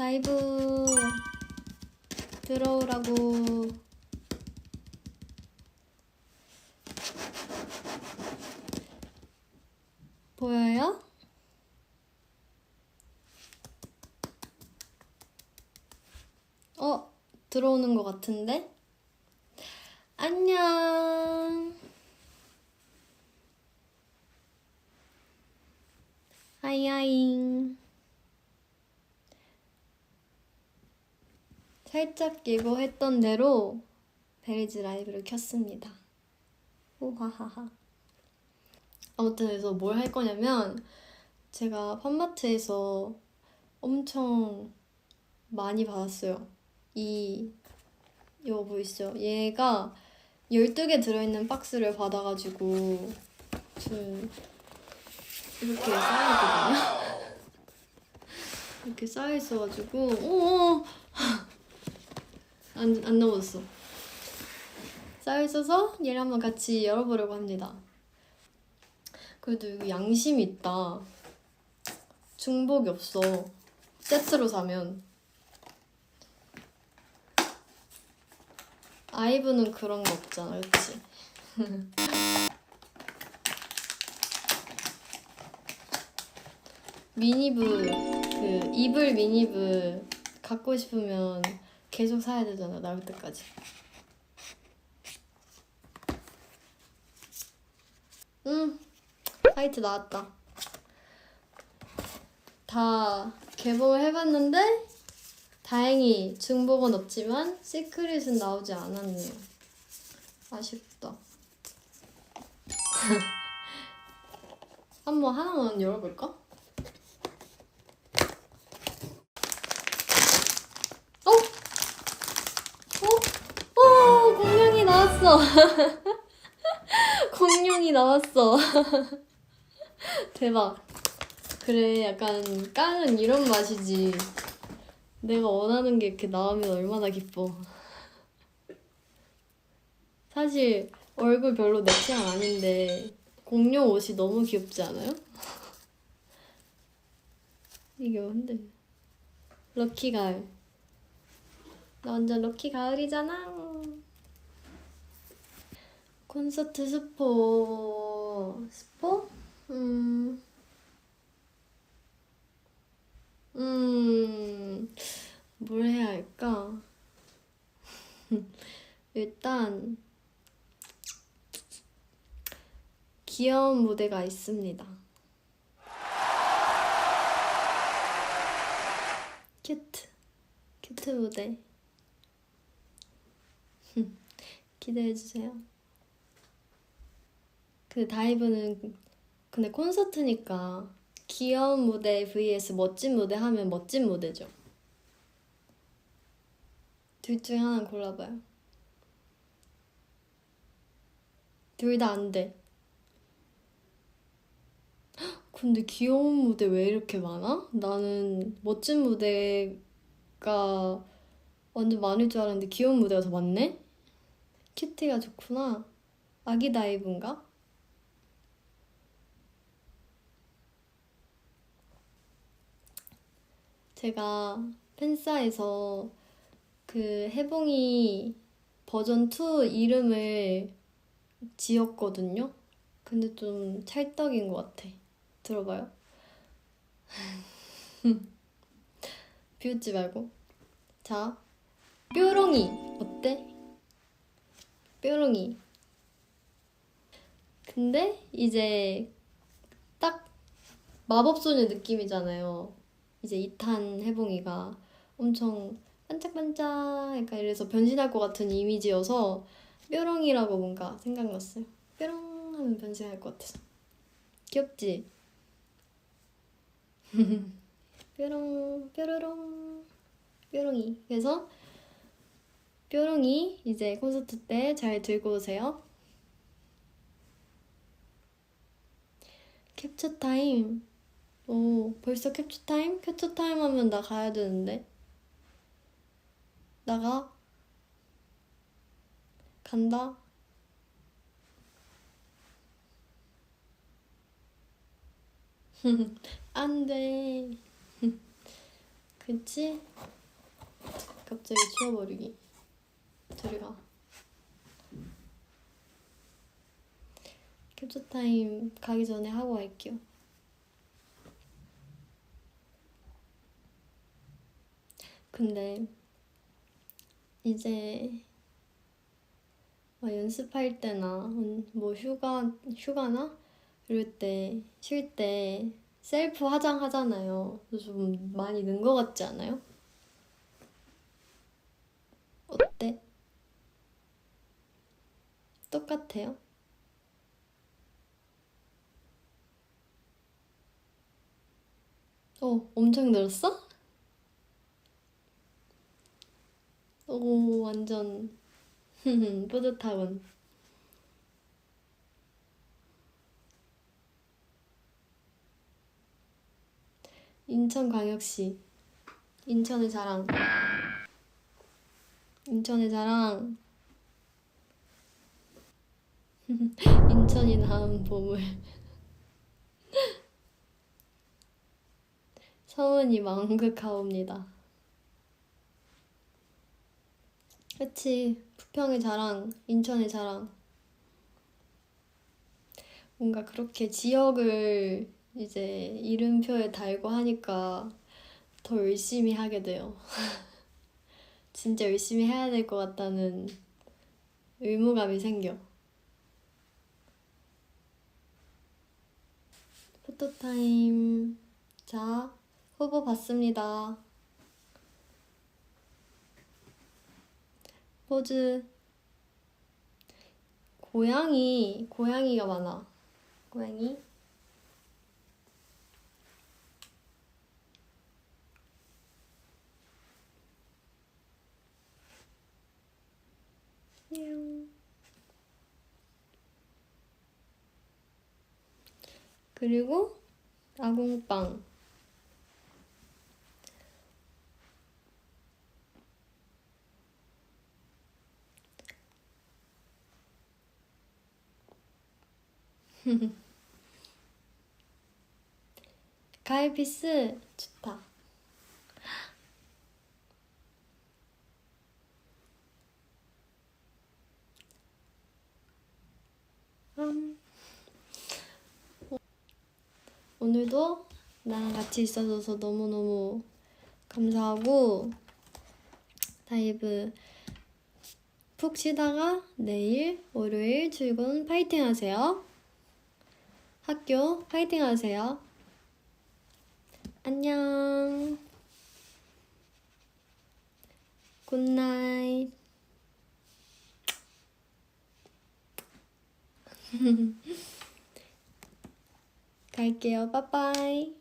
다이브 들어오라고 보여요? 어, 들어오는 것 같은데? 안녕. 하이하잉. 살짝 예고했던 대로 베리즈 라이브를 켰습니다. 우하하하. 아무튼 그래서 뭘 할 거냐면 제가 팜마트에서 엄청 많이 받았어요. 이 이거 보이시죠? 얘가 12개 들어있는 박스를 받아가지고 좀 이렇게 쌓여있거든요. 이렇게 쌓여있어가지고 오 안, 안 넘어졌어. 쌓여있어서 얘를 한번 같이 열어보려고 합니다. 그래도 양심이 있다. 중복이 없어. 세트로 사면. 아이브는 그런 거 없잖아, 그치? 미니브, 그, 이불 미니브 갖고 싶으면 계속 사야 되잖아, 나올 때까지. 응, 화이트 나왔다. 다 개봉을 해봤는데, 다행히 중복은 없지만 시크릿은 나오지 않았네요. 아쉽다. 한번 하나만 열어볼까? 어? 어? 어, 공룡이 나왔어. 공룡이 나왔어. 대박. 그래, 약간 깡은 이런 맛이지. 내가 원하는 게 이렇게 나오면 얼마나 기뻐. 사실 얼굴 별로 내 취향 아닌데 공룡 옷이 너무 귀엽지 않아요? 이게 뭔데? 럭키 가을. 나 완전 럭키 가을이잖아. 콘서트 스포 스포? 음. 음, 뭘 해야 할까? 일단, 귀여운 무대가 있습니다. 큐트, 큐트 무대. 기대해 주세요. 그 다이브는, 근데 콘서트니까 귀여운 무대 vs 멋진 무대 하면 멋진 무대죠. 둘 중에 하나 골라봐요. 둘 다 안 돼. 헉, 근데 귀여운 무대 왜 이렇게 많아? 나는 멋진 무대가 완전 많을 줄 알았는데 귀여운 무대가 더 많네? 큐티가 좋구나. 아기 다이브인가? 제가 팬싸에서 그 해봉이 버전 2 이름을 지었거든요. 근데 좀 찰떡인 것 같아. 들어봐요. 비웃지 말고. 자, 뾰롱이 어때? 뾰롱이. 근데 이제 딱 마법소녀 느낌이잖아요. 이제 2탄 해봉이가 엄청 반짝반짝 약간 이래서 변신할 것 같은 이미지여서 뾰롱이라고 뭔가 생각났어요. 뾰롱 하면 변신할 것 같아서. 귀엽지? 뾰롱, 뾰로롱, 뾰롱이. 그래서 뾰롱이 이제 콘서트 때 잘 들고 오세요. 캡처 타임. 오, 벌써 캡처 타임? 캡처 타임 하면 나 가야 되는데. 나가? 간다? 안 돼. 그치? 갑자기 치워버리기. 저리가. 캡처 타임 가기 전에 하고 갈게요. 근데 이제 막 연습할 때나 음, 뭐 휴가 휴가나 이럴 때 쉴 때 셀프 화장 하잖아요. 좀 많이 는 것 같지 않아요? 어때? 똑같아요? 어, 엄청 늘었어? 오, 완전. 뿌듯하군. 인천광역시. 인천의 자랑. 인천의 자랑. 인천이 낳은 보물. 서은이 망극하옵니다 그치 부평의 자랑 인천의 자랑 뭔가 그렇게 지역을 이제 이름표에 달고 하니까 더 열심히 하게 돼요. 진짜 열심히 해야 될 것 같다는 의무감이 생겨. 포토타임. 자, 후보 봤습니다. 포즈. 고양이, 고양이가 많아. 고양이. 냥. 그리고 아궁빵. 가을피스 좋다. 음. 오늘도 나랑 같이 있어줘서 너무너무 감사하고 다이브 푹 쉬다가 내일 월요일 출근 파이팅 하세요. 학교 파이팅 하세요. 안녕. 굿나잇. 갈게요. 빠빠이.